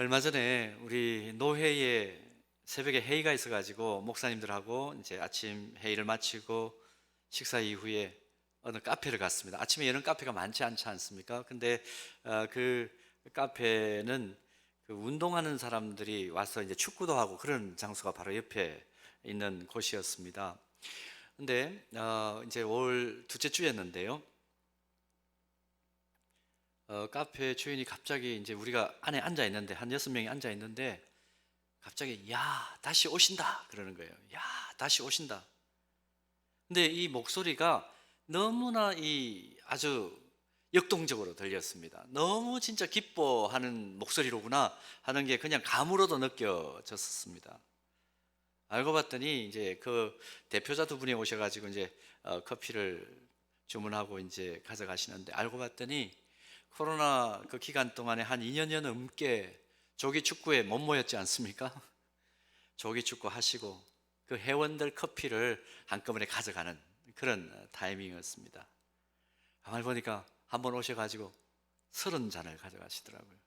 얼마 전에 우리 노회에 새벽에 회의가 있어가지고 목사님들하고 이제 아침 회의를 마치고 식사 이후에 어느 카페를 갔습니다. 아침에 이런 카페가 많지 않지 않습니까? 근데 어, 그 카페는 그 운동하는 사람들이 와서 이제 축구도 하고 그런 장소가 바로 옆에 있는 곳이었습니다. 근데 어, 이제 올 둘째 주였는데요. 어, 카페 주인이 갑자기 이제 우리가 안에 앉아 있는데 한 여섯 명이 앉아 있는데 갑자기 야 다시 오신다 그러는 거예요. 야 다시 오신다. 근데 이 목소리가 너무나 이 아주 역동적으로 들렸습니다. 너무 진짜 기뻐하는 목소리로구나 하는 게 그냥 감으로도 느껴졌었습니다. 알고 봤더니 이제 그 대표자 두 분이 오셔가지고 이제 어, 커피를 주문하고 이제 가져가시는데 알고 봤더니 코로나 그 기간 동안에 한 2년여 넘게 조기 축구에 못 모였지 않습니까? 조기 축구 하시고 그 회원들 커피를 한꺼번에 가져가는 그런 타이밍이었습니다. 가만히 보니까 한 번 오셔가지고 서른 잔을 가져가시더라고요.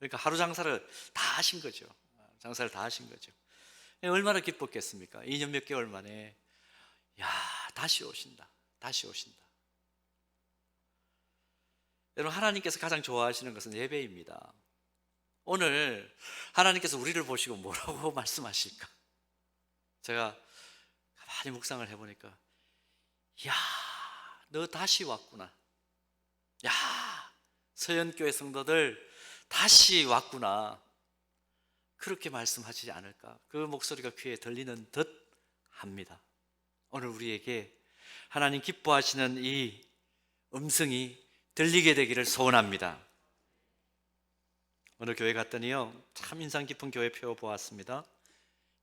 그러니까 하루 장사를 다 하신 거죠. 장사를 다 하신 거죠. 얼마나 기뻤겠습니까? 2년 몇 개월 만에 야 다시 오신다. 다시 오신다. 여러분 하나님께서 가장 좋아하시는 것은 예배입니다. 오늘 하나님께서 우리를 보시고 뭐라고 말씀하실까? 제가 가만히 묵상을 해보니까 야, 너 다시 왔구나. 야, 서연교회 성도들 다시 왔구나. 그렇게 말씀하시지 않을까? 그 목소리가 귀에 들리는 듯 합니다. 오늘 우리에게 하나님 기뻐하시는 이 음성이 들리게 되기를 소원합니다. 오늘 교회 갔더니요, 참 인상 깊은 교회표 보았습니다.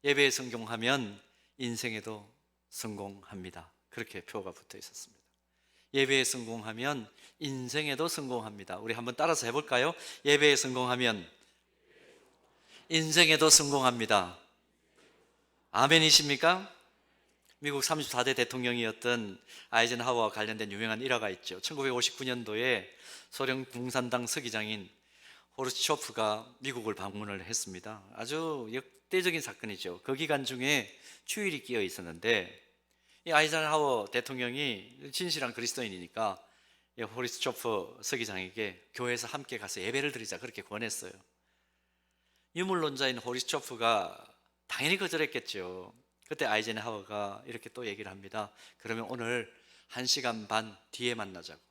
예배에 성공하면 인생에도 성공합니다. 그렇게 표가 붙어 있었습니다. 예배에 성공하면 인생에도 성공합니다. 우리 한번 따라서 해볼까요? 예배에 성공하면 인생에도 성공합니다. 아멘이십니까? 미국 34대 대통령이었던 아이젠하워와 관련된 유명한 일화가 있죠. 1959년도에 소련 공산당 서기장인 호르츠초프가 미국을 방문을 했습니다. 아주 역대적인 사건이죠. 그 기간 중에 휴일이 끼어 있었는데 이 아이젠하워 대통령이 진실한 그리스도인이니까 이 호르츠초프 서기장에게 교회에서 함께 가서 예배를 드리자 그렇게 권했어요. 유물론자인 호르츠초프가 당연히 거절했겠죠. 그때 아이젠하워가 이렇게 또 얘기를 합니다. 그러면 오늘 한 시간 반 뒤에 만나자고.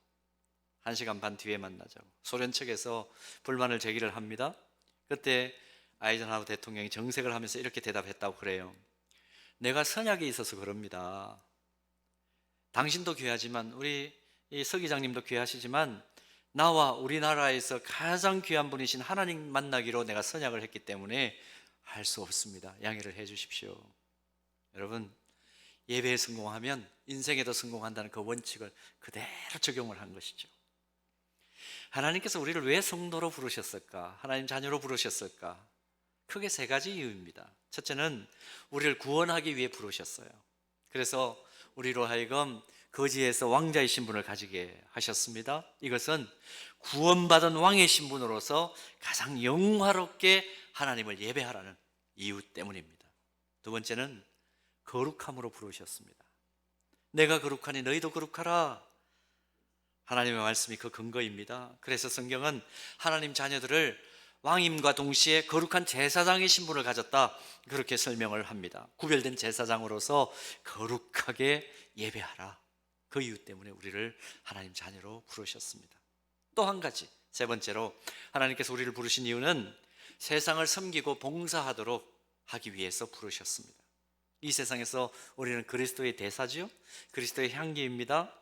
한 시간 반 뒤에 만나자고. 소련 측에서 불만을 제기를 합니다. 그때 아이젠하워 대통령이 정색을 하면서 이렇게 대답했다고 그래요. 내가 선약에 있어서 그럽니다. 당신도 귀하지만 우리 이 서기장님도 귀하시지만 나와 우리나라에서 가장 귀한 분이신 하나님 만나기로 내가 선약을 했기 때문에 할 수 없습니다. 양해를 해 주십시오. 여러분 예배에 성공하면 인생에도 성공한다는 그 원칙을 그대로 적용을 한 것이죠. 하나님께서 우리를 왜 성도로 부르셨을까? 하나님 자녀로 부르셨을까? 크게 세 가지 이유입니다. 첫째는 우리를 구원하기 위해 부르셨어요. 그래서 우리로 하여금 거지에서 왕자의 신분을 가지게 하셨습니다. 이것은 구원받은 왕의 신분으로서 가장 영화롭게 하나님을 예배하라는 이유 때문입니다. 두 번째는 거룩함으로 부르셨습니다. 내가 거룩하니 너희도 거룩하라. 하나님의 말씀이 그 근거입니다. 그래서 성경은 하나님 자녀들을 왕임과 동시에 거룩한 제사장의 신분을 가졌다. 그렇게 설명을 합니다. 구별된 제사장으로서 거룩하게 예배하라. 그 이유 때문에 우리를 하나님 자녀로 부르셨습니다. 또 한 가지, 세 번째로 하나님께서 우리를 부르신 이유는 세상을 섬기고 봉사하도록 하기 위해서 부르셨습니다. 이 세상에서 우리는 그리스도의 대사지요. 그리스도의 향기입니다.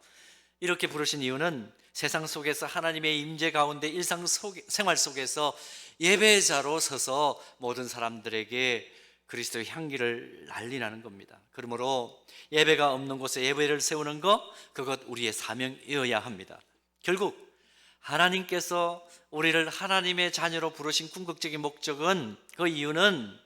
이렇게 부르신 이유는 세상 속에서 하나님의 임재 가운데 일상 속, 생활 속에서 예배자로 서서 모든 사람들에게 그리스도의 향기를 날리라는 겁니다. 그러므로 예배가 없는 곳에 예배를 세우는 것 그것 우리의 사명이어야 합니다. 결국 하나님께서 우리를 하나님의 자녀로 부르신 궁극적인 목적은 그 이유는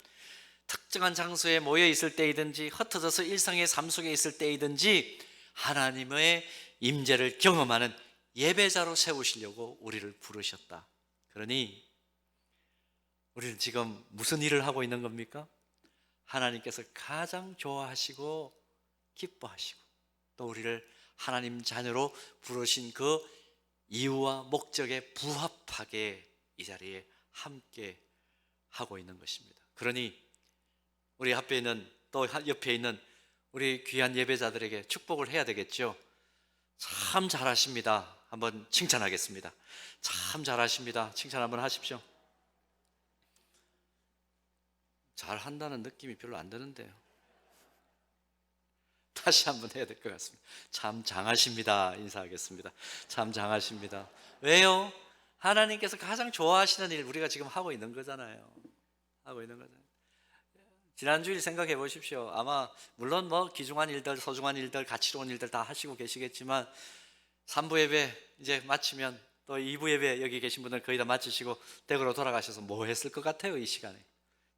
특정한 장소에 모여 있을 때이든지 흩어져서 일상의 삶 속에 있을 때이든지 하나님의 임재를 경험하는 예배자로 세우시려고 우리를 부르셨다. 그러니 우리는 지금 무슨 일을 하고 있는 겁니까? 하나님께서 가장 좋아하시고 기뻐하시고 또 우리를 하나님 자녀로 부르신 그 이유와 목적에 부합하게 이 자리에 함께 하고 있는 것입니다. 그러니 우리 앞에 있는 또 옆에 있는 우리 귀한 예배자들에게 축복을 해야 되겠죠. 참 잘하십니다. 한번 칭찬하겠습니다. 참 잘하십니다. 칭찬 한번 하십시오. 잘한다는 느낌이 별로 안 드는데요. 다시 한번 해야 될 것 같습니다. 참 장하십니다. 인사하겠습니다. 참 장하십니다. 왜요? 하나님께서 가장 좋아하시는 일 우리가 지금 하고 있는 거잖아요. 하고 있는 거잖아요. 지난 주일 생각해 보십시오. 아마 물론 뭐 귀중한 일들, 소중한 일들, 가치로운 일들 다 하시고 계시겠지만 3부 예배 이제 마치면 또 2부 예배 여기 계신 분들 거의 다 마치시고 댁으로 돌아가셔서 뭐 했을 것 같아요, 이 시간에.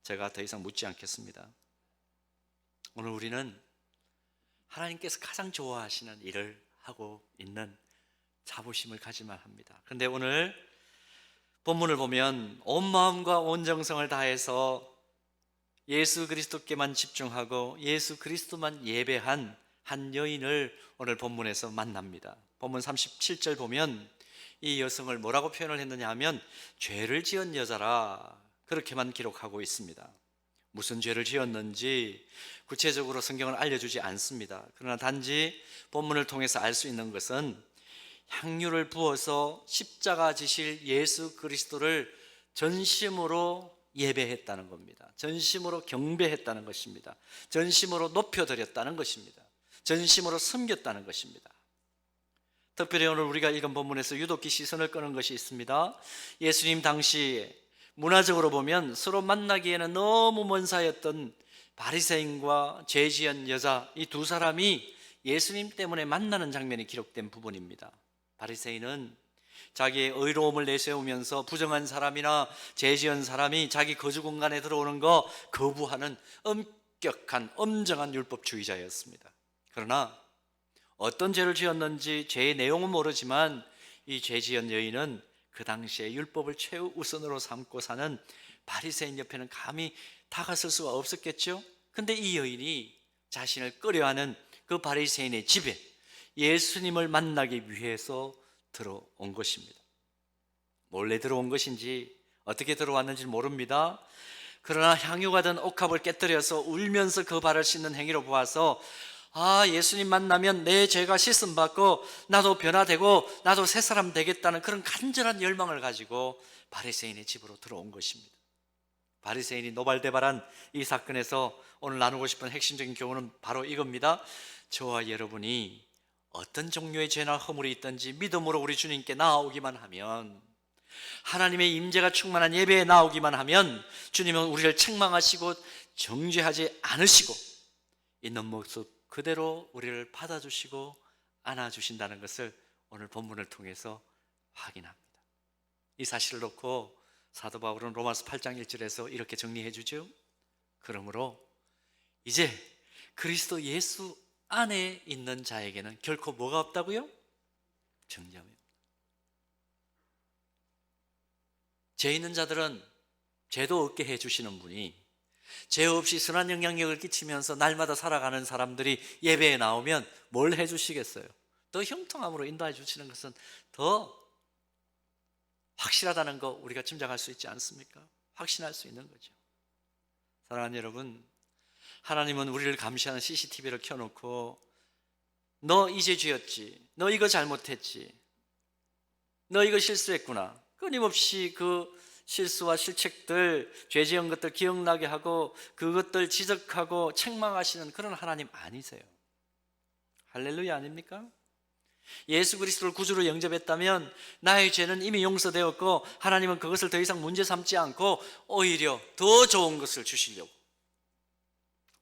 제가 더 이상 묻지 않겠습니다. 오늘 우리는 하나님께서 가장 좋아하시는 일을 하고 있는 자부심을 가지만 합니다. 그런데 오늘 본문을 보면 온 마음과 온 정성을 다해서 예수 그리스도께만 집중하고 예수 그리스도만 예배한 한 여인을 오늘 본문에서 만납니다. 본문 37절 보면 이 여성을 뭐라고 표현을 했느냐 하면 죄를 지은 여자라 그렇게만 기록하고 있습니다. 무슨 죄를 지었는지 구체적으로 성경은 알려주지 않습니다. 그러나 단지 본문을 통해서 알 수 있는 것은 향유를 부어서 십자가 지실 예수 그리스도를 전심으로 예배했다는 겁니다. 전심으로 경배했다는 것입니다. 전심으로 높여드렸다는 것입니다. 전심으로 섬겼다는 것입니다. 특별히 오늘 우리가 읽은 본문에서 유독히 시선을 끄는 것이 있습니다. 예수님 당시 문화적으로 보면 서로 만나기에는 너무 먼 사이였던 바리새인과 죄지은 여자 이 두 사람이 예수님 때문에 만나는 장면이 기록된 부분입니다. 바리새인은 자기의 의로움을 내세우면서 부정한 사람이나 죄지은 사람이 자기 거주 공간에 들어오는 거 거부하는 엄격한 엄정한 율법주의자였습니다. 그러나 어떤 죄를 지었는지 죄의 내용은 모르지만 이 죄지은 여인은 그 당시에 율법을 최우선으로 삼고 사는 바리새인 옆에는 감히 다가설 수가 없었겠죠. 근데 이 여인이 자신을 끌어하는 그 바리새인의 집에 예수님을 만나기 위해서 들어온 것입니다. 몰래 들어온 것인지 어떻게 들어왔는지 모릅니다. 그러나 향유가 든 옥합을 깨뜨려서 울면서 그 발을 씻는 행위로 보아서 아, 예수님 만나면 내 죄가 씻음 받고 나도 변화되고 나도 새 사람 되겠다는 그런 간절한 열망을 가지고 바리새인의 집으로 들어온 것입니다. 바리새인이 노발대발한 이 사건에서 오늘 나누고 싶은 핵심적인 교훈은 바로 이겁니다. 저와 여러분이 어떤 종류의 죄나 허물이 있든지 믿음으로 우리 주님께 나아오기만 하면 하나님의 임재가 충만한 예배에 나오기만 하면 주님은 우리를 책망하시고 정죄하지 않으시고 있는 모습 그대로 우리를 받아주시고 안아주신다는 것을 오늘 본문을 통해서 확인합니다. 이 사실을 놓고 사도 바울은 로마서 8장 1절에서 이렇게 정리해 주죠. 그러므로 이제 그리스도 예수 안에 있는 자에게는 결코 뭐가 없다고요? 정죄함이. 죄 있는 자들은 죄도 없게 해 주시는 분이 죄 없이 선한 영향력을 끼치면서 날마다 살아가는 사람들이 예배에 나오면 뭘 해주시겠어요? 더 형통함으로 인도해 주시는 것은 더 확실하다는 거 우리가 짐작할 수 있지 않습니까? 확신할 수 있는 거죠. 사랑하는 여러분, 하나님은 우리를 감시하는 CCTV를 켜놓고 너 이제 죄였지, 너 이거 잘못했지, 너 이거 실수했구나. 끊임없이 그 실수와 실책들, 죄 지은 것들 기억나게 하고 그것들 지적하고 책망하시는 그런 하나님 아니세요. 할렐루야 아닙니까? 예수 그리스도를 구주로 영접했다면 나의 죄는 이미 용서되었고 하나님은 그것을 더 이상 문제 삼지 않고 오히려 더 좋은 것을 주시려고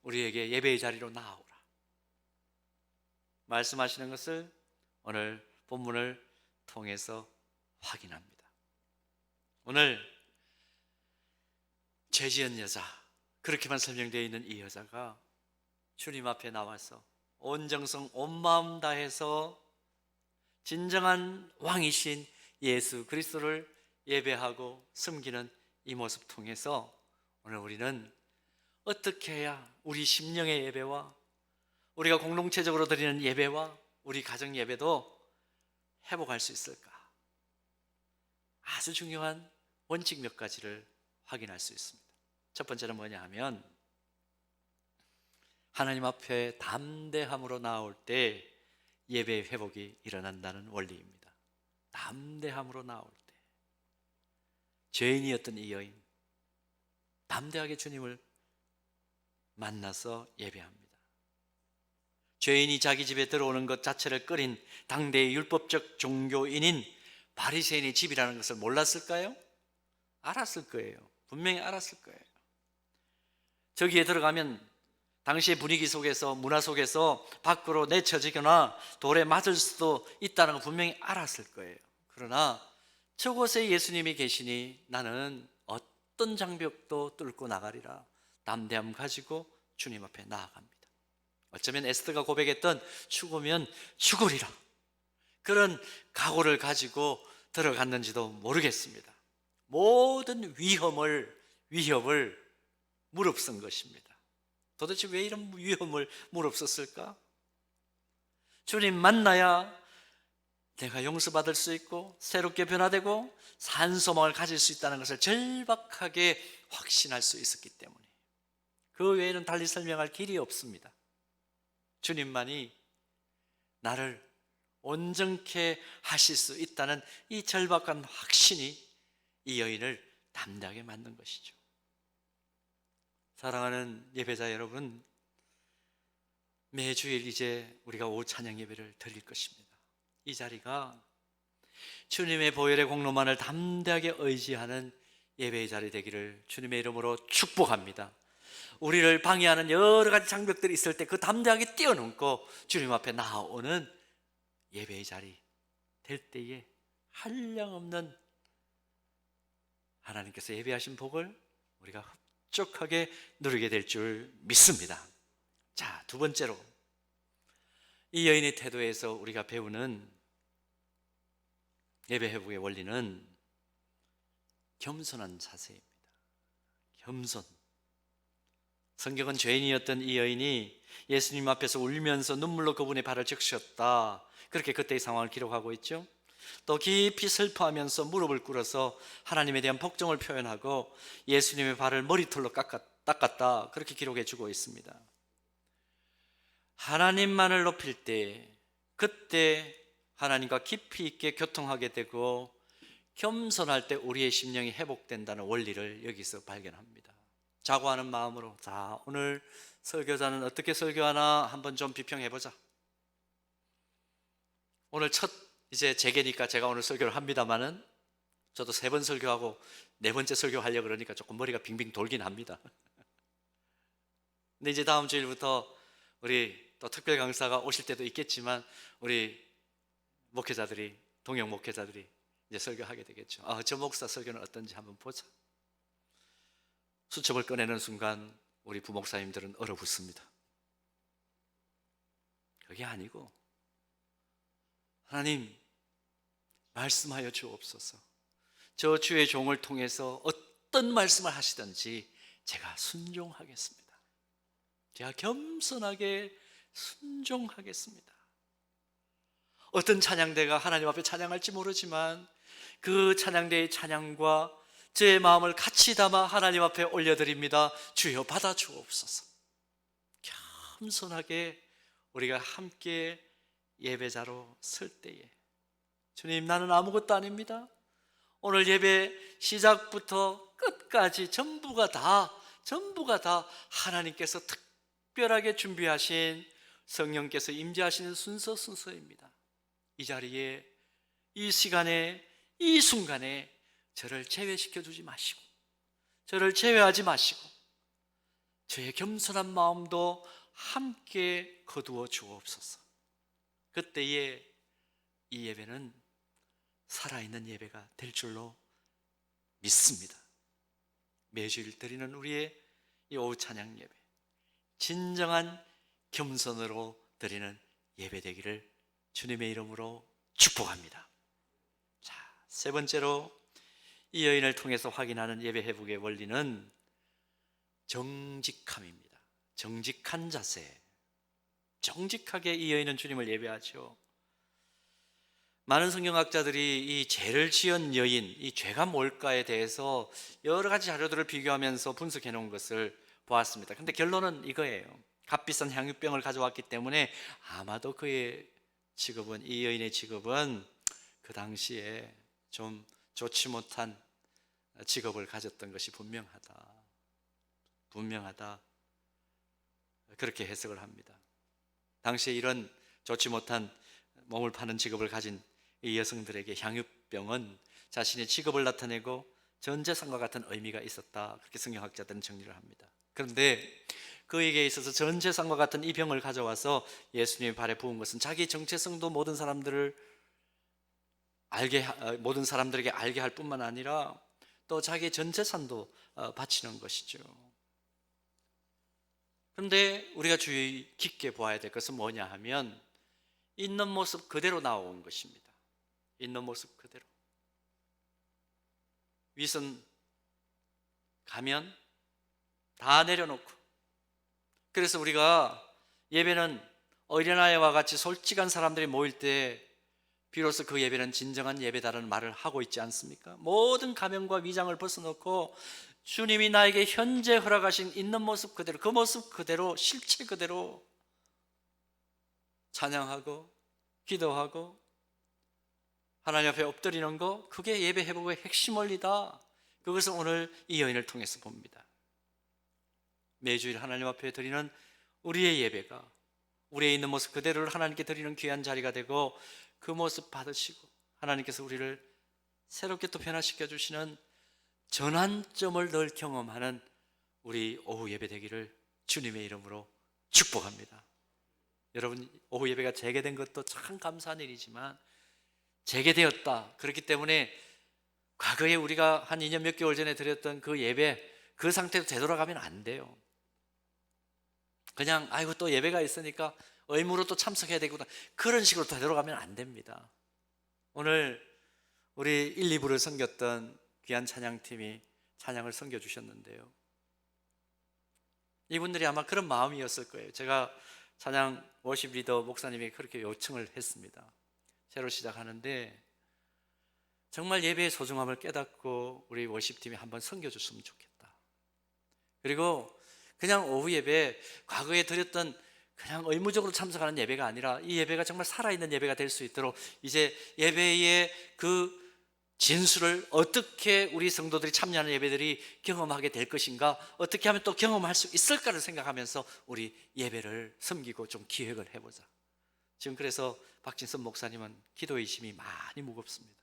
우리에게 예배의 자리로 나아오라. 말씀하시는 것을 오늘 본문을 통해서 확인합니다. 오늘 죄 지은 여자 그렇게만 설명되어 있는 이 여자가 주님 앞에 나와서 온 정성 온 마음 다해서 진정한 왕이신 예수 그리스도를 예배하고 섬기는 이 모습 통해서 오늘 우리는 어떻게 해야 우리 심령의 예배와 우리가 공동체적으로 드리는 예배와 우리 가정 예배도 회복할 수 있을까? 아주 중요한 원칙 몇 가지를 확인할 수 있습니다. 첫 번째는 뭐냐 하면 하나님 앞에 담대함으로 나올 때 예배 회복이 일어난다는 원리입니다. 담대함으로 나올 때 죄인이었던 이 여인 담대하게 주님을 만나서 예배합니다. 죄인이 자기 집에 들어오는 것 자체를 꺼린 당대의 율법적 종교인인 바리새인의 집이라는 것을 몰랐을까요? 알았을 거예요. 분명히 알았을 거예요. 저기에 들어가면 당시의 분위기 속에서 문화 속에서 밖으로 내쳐지거나 돌에 맞을 수도 있다는 걸 분명히 알았을 거예요. 그러나 저곳에 예수님이 계시니 나는 어떤 장벽도 뚫고 나가리라 담대함 가지고 주님 앞에 나아갑니다. 어쩌면 에스더가 고백했던 죽으면 죽으리라 그런 각오를 가지고 들어갔는지도 모르겠습니다. 모든 위험을 위협을 무릅쓴 것입니다. 도대체 왜 이런 위험을 무릅썼을까? 주님 만나야 내가 용서받을 수 있고 새롭게 변화되고 산소망을 가질 수 있다는 것을 절박하게 확신할 수 있었기 때문에 그 외에는 달리 설명할 길이 없습니다. 주님만이 나를 온전케 하실 수 있다는 이 절박한 확신이 이 여인을 담대하게 만든 것이죠. 사랑하는 예배자 여러분, 매주일 이제 우리가 오 찬양 예배를 드릴 것입니다. 이 자리가 주님의 보혈의 공로만을 담대하게 의지하는 예배의 자리 되기를 주님의 이름으로 축복합니다. 우리를 방해하는 여러 가지 장벽들이 있을 때 그 담대하게 뛰어넘고 주님 앞에 나오는 예배의 자리 될 때에 한량없는 하나님께서 예배하신 복을 우리가 흡족하게 누리게 될 줄 믿습니다. 자, 두 번째로 이 여인의 태도에서 우리가 배우는 예배 회복의 원리는 겸손한 자세입니다. 겸손. 성경은 죄인이었던 이 여인이 예수님 앞에서 울면서 눈물로 그분의 발을 적셨다. 그렇게 그때의 상황을 기록하고 있죠. 또 깊이 슬퍼하면서 무릎을 꿇어서 하나님에 대한 복종을 표현하고 예수님의 발을 머리털로 깎았다. 그렇게 기록해 주고 있습니다. 하나님만을 높일 때 그때 하나님과 깊이 있게 교통하게 되고 겸손할 때 우리의 심령이 회복된다는 원리를 여기서 발견합니다. 자고 하는 마음으로 자 오늘 설교자는 어떻게 설교하나 한번 좀 비평해 보자. 오늘 첫 이제 재개니까 제가 오늘 설교를 합니다만은 저도 세 번 설교하고 네 번째 설교 하려 그러니까 조금 머리가 빙빙 돌긴 합니다. 근데 이제 다음 주일부터 우리 또 특별 강사가 오실 때도 있겠지만 우리 목회자들이 동영 목회자들이 이제 설교하게 되겠죠. 아, 저 목사 설교는 어떤지 한번 보자. 수첩을 꺼내는 순간 우리 부목사님들은 얼어붙습니다. 그게 아니고 하나님 말씀하여 주옵소서. 저 주의 종을 통해서 어떤 말씀을 하시든지 제가 순종하겠습니다. 제가 겸손하게 순종하겠습니다. 어떤 찬양대가 하나님 앞에 찬양할지 모르지만 그 찬양대의 찬양과 제 마음을 같이 담아 하나님 앞에 올려드립니다. 주여 받아 주옵소서. 겸손하게 우리가 함께 예배자로 설 때에 주님 나는 아무것도 아닙니다. 오늘 예배 시작부터 끝까지 전부가 다 전부가 다 하나님께서 특별하게 준비하신 성령께서 임재하시는 순서 순서입니다. 이 자리에 이 시간에 이 순간에 저를 제외시켜 주지 마시고 저를 제외하지 마시고 저의 겸손한 마음도 함께 거두어 주옵소서. 그때에 이 예배는 살아있는 예배가 될 줄로 믿습니다. 매주일 드리는 우리의 이 오후 찬양 예배, 진정한 겸손으로 드리는 예배 되기를 주님의 이름으로 축복합니다. 자, 세 번째로 이 여인을 통해서 확인하는 예배 회복의 원리는 정직함입니다. 정직한 자세. 정직하게 이 여인은 주님을 예배하죠. 많은 성경학자들이 이 죄를 지은 여인, 이 죄가 뭘까에 대해서 여러 가지 자료들을 비교하면서 분석해 놓은 것을 보았습니다. 근데 결론은 이거예요. 값비싼 향유병을 가져왔기 때문에 아마도 그의 직업은 이 여인의 직업은 그 당시에 좀 좋지 못한 직업을 가졌던 것이 분명하다. 분명하다. 그렇게 해석을 합니다. 당시에 이런 좋지 못한 몸을 파는 직업을 가진 이 여성들에게 향유병은 자신의 직업을 나타내고 전재산과 같은 의미가 있었다. 그렇게 성경학자들은 정리를 합니다. 그런데 그에게 있어서 전재산과 같은 이 병을 가져와서 예수님의 발에 부은 것은 자기 정체성도 모든 사람들을 알게 하- 어, 모든 사람들에게 알게 할 뿐만 아니라 또 자기의 전 재산도 어, 바치는 것이죠. 그런데 우리가 주의 깊게 보아야 될 것은 뭐냐 하면 있는 모습 그대로 나온 것입니다. 있는 모습 그대로. 윗은 가면 다 내려놓고 그래서 우리가 예배는 어린아이와 같이 솔직한 사람들이 모일 때 비로소 그 예배는 진정한 예배다라는 말을 하고 있지 않습니까? 모든 가면과 위장을 벗어놓고 주님이 나에게 현재 허락하신 있는 모습 그대로 그 모습 그대로 실체 그대로 찬양하고 기도하고 하나님 앞에 엎드리는 거 그게 예배 회복의 핵심 원리다. 그것을 오늘 이 여인을 통해서 봅니다. 매주일 하나님 앞에 드리는 우리의 예배가 우리의 있는 모습 그대로를 하나님께 드리는 귀한 자리가 되고 그 모습 받으시고 하나님께서 우리를 새롭게 또 변화시켜 주시는 전환점을 늘 경험하는 우리 오후 예배 되기를 주님의 이름으로 축복합니다. 여러분 오후 예배가 재개된 것도 참 감사한 일이지만 재개되었다. 그렇기 때문에 과거에 우리가 한 2년 몇 개월 전에 드렸던 그 예배 그 상태로 되돌아가면 안 돼요. 그냥 아이고 또 예배가 있으니까 의무로 또 참석해야 되구나. 그런 식으로 되돌아가면 안 됩니다. 오늘 우리 1, 2부를 섬겼던 귀한 찬양팀이 찬양을 섬겨 주셨는데요. 이분들이 아마 그런 마음이었을 거예요. 제가 찬양 워십 리더 목사님이 그렇게 요청을 했습니다. 새로 시작하는데 정말 예배의 소중함을 깨닫고 우리 워십팀이 한번 섬겨줬으면 좋겠다. 그리고 그냥 오후 예배 과거에 드렸던 그냥 의무적으로 참석하는 예배가 아니라 이 예배가 정말 살아있는 예배가 될 수 있도록 이제 예배의 그 진수를 어떻게 우리 성도들이 참여하는 예배들이 경험하게 될 것인가 어떻게 하면 또 경험할 수 있을까를 생각하면서 우리 예배를 섬기고 좀 기획을 해보자. 지금 그래서 박진선 목사님은 기도의 심이 많이 무겁습니다.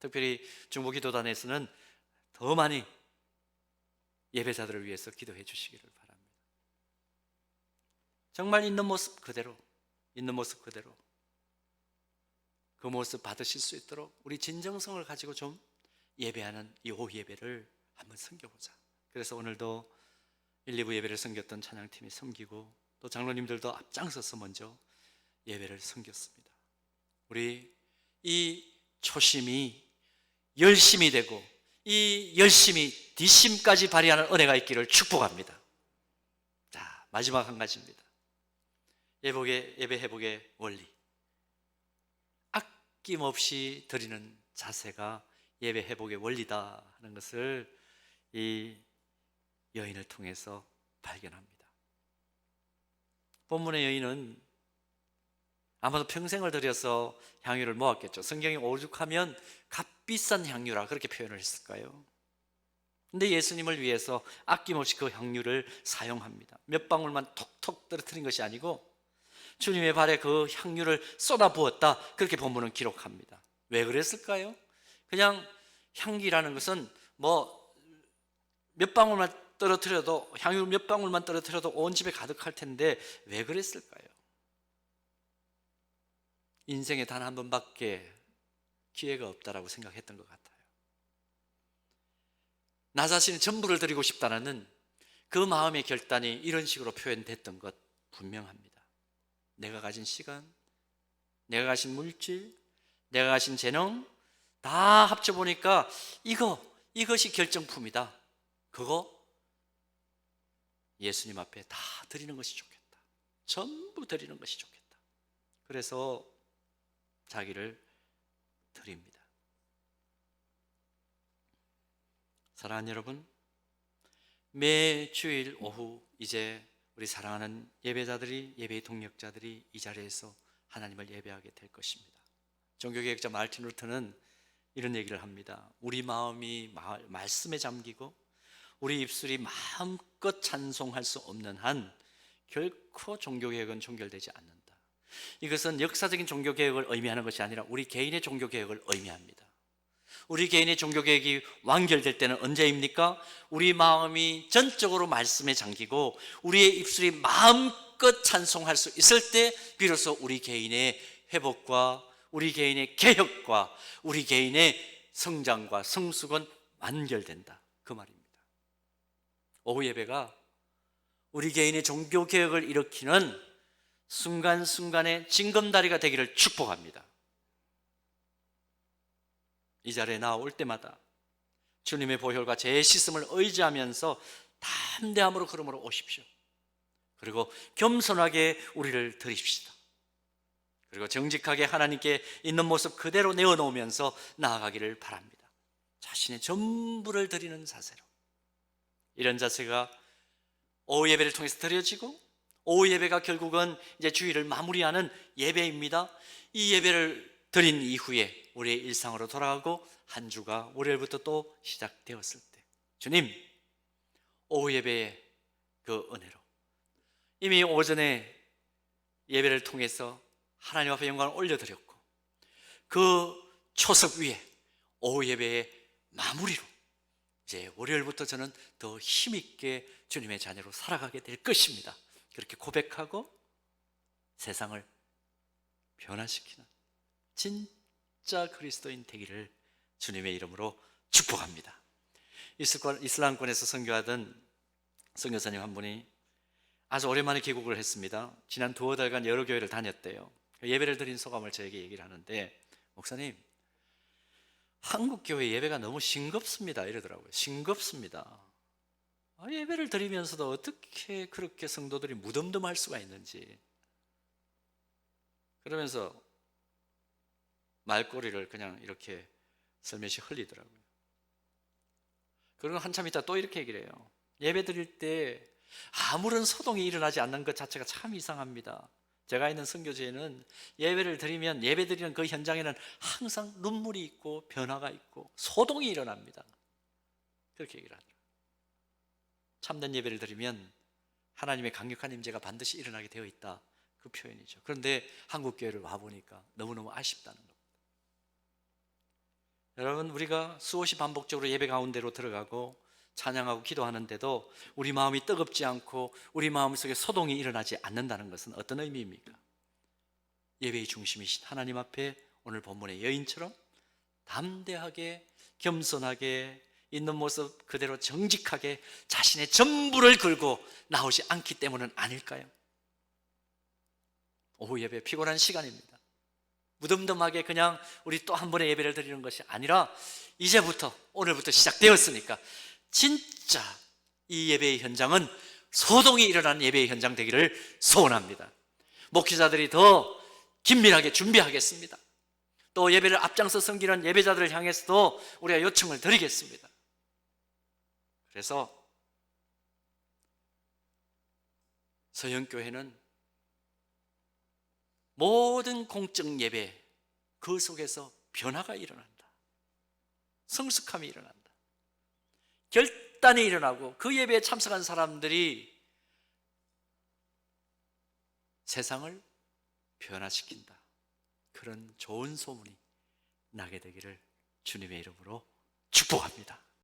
특별히 중보기도단에서는 더 많이 예배자들을 위해서 기도해 주시기를 바랍니다 정말 있는 모습 그대로 있는 모습 그대로 그 모습 받으실 수 있도록 우리 진정성을 가지고 좀 예배하는 이 오후 예배를 한번 섬겨보자. 그래서 오늘도 1, 2부 예배를 섬겼던 찬양팀이 섬기고 또 장로님들도 앞장서서 먼저 예배를 섬겼습니다. 우리 이 초심이 열심이 되고 이 열심이 뒷심까지 발휘하는 은혜가 있기를 축복합니다. 자, 마지막 한 가지입니다. 예복의 예배 회복의 원리. 아낌없이 드리는 자세가 예배 회복의 원리다 하는 것을 이 여인을 통해서 발견합니다. 본문의 여인은 아마도 평생을 들여서 향유를 모았겠죠. 성경이 오죽하면 값비싼 향유라 그렇게 표현을 했을까요? 근데 예수님을 위해서 아낌없이 그 향유를 사용합니다. 몇 방울만 톡톡 떨어뜨린 것이 아니고 주님의 발에 그 향유를 쏟아 부었다. 그렇게 본문은 기록합니다. 왜 그랬을까요? 그냥 향기라는 것은 뭐 몇 방울만 떨어뜨려도 향유 몇 방울만 떨어뜨려도 온 집에 가득할 텐데 왜 그랬을까요? 인생에 단 한 번밖에 기회가 없다라고 생각했던 것 같아요. 나 자신의 전부를 드리고 싶다는 그 마음의 결단이 이런 식으로 표현됐던 것 분명합니다. 내가 가진 시간, 내가 가진 물질, 내가 가진 재능 다 합쳐 보니까 이거 이것이 결정품이다. 그거 예수님 앞에 다 드리는 것이 좋겠다. 전부 드리는 것이 좋겠다. 그래서 자기를 드립니다. 사랑하는 여러분, 매 주일 오후 이제 우리 사랑하는 예배자들이 예배의 동력자들이 이 자리에서 하나님을 예배하게 될 것입니다. 종교개혁자 마르틴 루터는 이런 얘기를 합니다. 우리 마음이 마- 말씀에 잠기고 우리 입술이 마음껏 찬송할 수 없는 한 결코 종교개혁은 종결되지 않는다. 이것은 역사적인 종교 개혁을 의미하는 것이 아니라 우리 개인의 종교 개혁을 의미합니다. 우리 개인의 종교 개혁이 완결될 때는 언제입니까? 우리 마음이 전적으로 말씀에 잠기고 우리의 입술이 마음껏 찬송할 수 있을 때 비로소 우리 개인의 회복과 우리 개인의 개혁과 우리 개인의 성장과 성숙은 완결된다. 그 말입니다. 오후 예배가 우리 개인의 종교 개혁을 일으키는 순간순간의 징검다리가 되기를 축복합니다. 이 자리에 나올 때마다 주님의 보혈과 제 씻음을 의지하면서 담대함으로 걸음으로 오십시오. 그리고 겸손하게 우리를 드립시다. 그리고 정직하게 하나님께 있는 모습 그대로 내어놓으면서 나아가기를 바랍니다. 자신의 전부를 드리는 자세로. 이런 자세가 오후 예배를 통해서 드려지고 오후 예배가 결국은 이제 주일을 마무리하는 예배입니다. 이 예배를 드린 이후에 우리의 일상으로 돌아가고 한 주가 월요일부터 또 시작되었을 때 주님 오후 예배의 그 은혜로 이미 오전에 예배를 통해서 하나님 앞에 영광을 올려드렸고 그 초석 위에 오후 예배의 마무리로 이제 월요일부터 저는 더 힘있게 주님의 자녀로 살아가게 될 것입니다. 그렇게 고백하고 세상을 변화시키는 진짜 그리스도인 되기를 주님의 이름으로 축복합니다. 이슬람- 이슬람권에서 선교하던 선교사님 한 분이 아주 오랜만에 귀국을 했습니다. 지난 두어 달간 여러 교회를 다녔대요. 예배를 드린 소감을 저에게 얘기를 하는데 목사님 한국 교회 예배가 너무 싱겁습니다 이러더라고요. 싱겁습니다. 아, 예배를 드리면서도 어떻게 그렇게 성도들이 무덤덤할 수가 있는지 그러면서 말꼬리를 그냥 이렇게 슬며시 흘리더라고요. 그리고 한참 있다 또 이렇게 얘기를 해요. 예배 드릴 때 아무런 소동이 일어나지 않는 것 자체가 참 이상합니다. 제가 있는 선교지에는 예배를 드리면 예배 드리는 그 현장에는 항상 눈물이 있고 변화가 있고 소동이 일어납니다. 그렇게 얘기를 하더라고요. 참된 예배를 드리면 하나님의 강력한 임재가 반드시 일어나게 되어 있다. 그 표현이죠. 그런데 한국 교회를 와 보니까 너무너무 아쉽다는 겁니다. 여러분 우리가 수없이 반복적으로 예배 가운데로 들어가고 찬양하고 기도하는데도 우리 마음이 뜨겁지 않고 우리 마음 속에 소동이 일어나지 않는다는 것은 어떤 의미입니까? 예배의 중심이신 하나님 앞에 오늘 본문의 여인처럼 담대하게 겸손하게 있는 모습 그대로 정직하게 자신의 전부를 걸고 나오지 않기 때문은 아닐까요? 오후 예배 피곤한 시간입니다. 무덤덤하게 그냥 우리 또 한 번의 예배를 드리는 것이 아니라 이제부터 오늘부터 시작되었으니까 진짜 이 예배의 현장은 소동이 일어나는 예배의 현장 되기를 소원합니다. 목회자들이 더 긴밀하게 준비하겠습니다. 또 예배를 앞장서 섬기는 예배자들을 향해서도 우리가 요청을 드리겠습니다. 그래서 서영교회는 모든 공적 예배 그 속에서 변화가 일어난다. 성숙함이 일어난다. 결단이 일어나고 그 예배에 참석한 사람들이 세상을 변화시킨다. 그런 좋은 소문이 나게 되기를 주님의 이름으로 축복합니다.